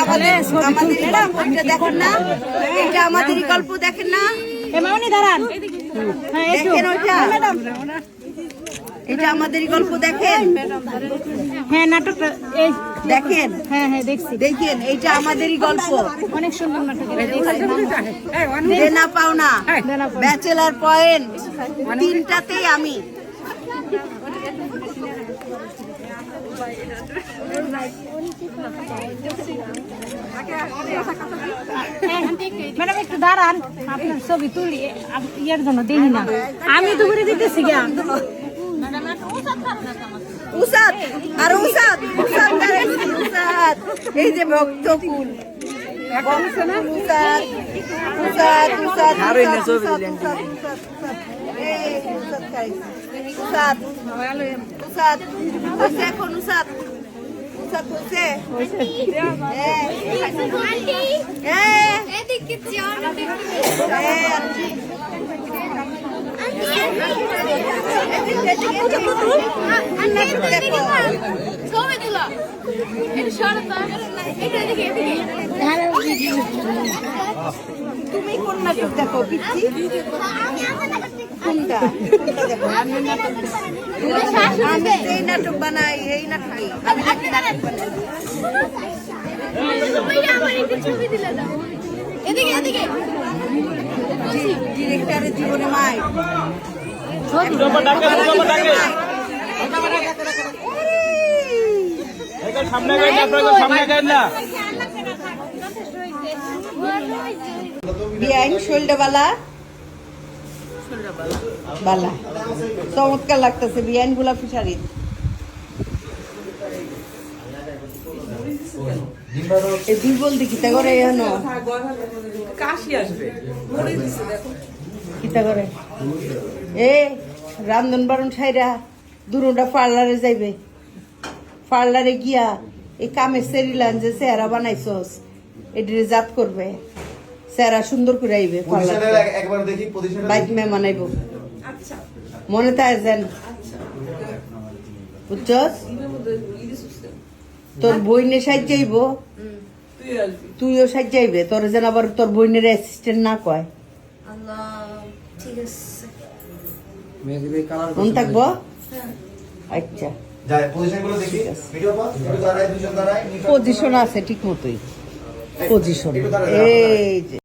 আমাদের আমাদের দেখেন না এইটা আমাদেরই গল্প দেখেন। না এটা আমাদেরই গল্প দেখেন হ্যাঁ নাটকটা দেখেন? হ্যাঁ হ্যাঁ দেখছি। দেখেন এইটা আমাদেরই গল্প। অনেক সুন্দর নাটক দেনা পাওনা ব্যাচেলার পয়েন্ট তিনটাতেই আমি। ম্যাডাম একটু দাঁড়ান। আপনার ছবি তুলি আপ- জন্য দেখি না। আমি তো করে দিতেছি গা। উসাদ আর উসাদ উসাদ উসাদ উসাদ হইছে এখন উসাদ উসাদ তুমি কোন নাটক দেখো পিচ্ছি কোনটা? আমি যেই নাটক বানাই এই আমি নাটক বানাই এদিকে এদিকে ডিরেক্টরের জীবনে মাই সামনে গাইড আপনাকে সামনে না। বিআইন শৈলটা বালা। বালা। চমৎকার লাগতেছে বিআইনগুলা ফিশারি এই দুর্বল দেখি তা করে এখনও কাশি আসবে। কিতা করে? এ রান্ধন বারণ সাইরা দুরুটা পার্লারে যাইবে। পার্লারে গিয়া এই কামের সেরিলান যে চেহারা বানাইছস এটিরে জাত করবে। চেহারা সুন্দর করে আইবে বাইক মে আইব মনে তাই যেন। বুঝছস? তোর বইনে সাইজ যাইব তুইও সাইজ যাইবে তোর যেন আবার তোর বইনের অ্যাসিস্ট্যান্ট না কয়। মন থাকব? আচ্ছা। যায়। পজিশনগুলো দেখি। ভিডিও পজ একটু দাঁড়ায় দুজন দাঁড়ায় পজিশন আছে ঠিক মতোই। পজিশন এই যে।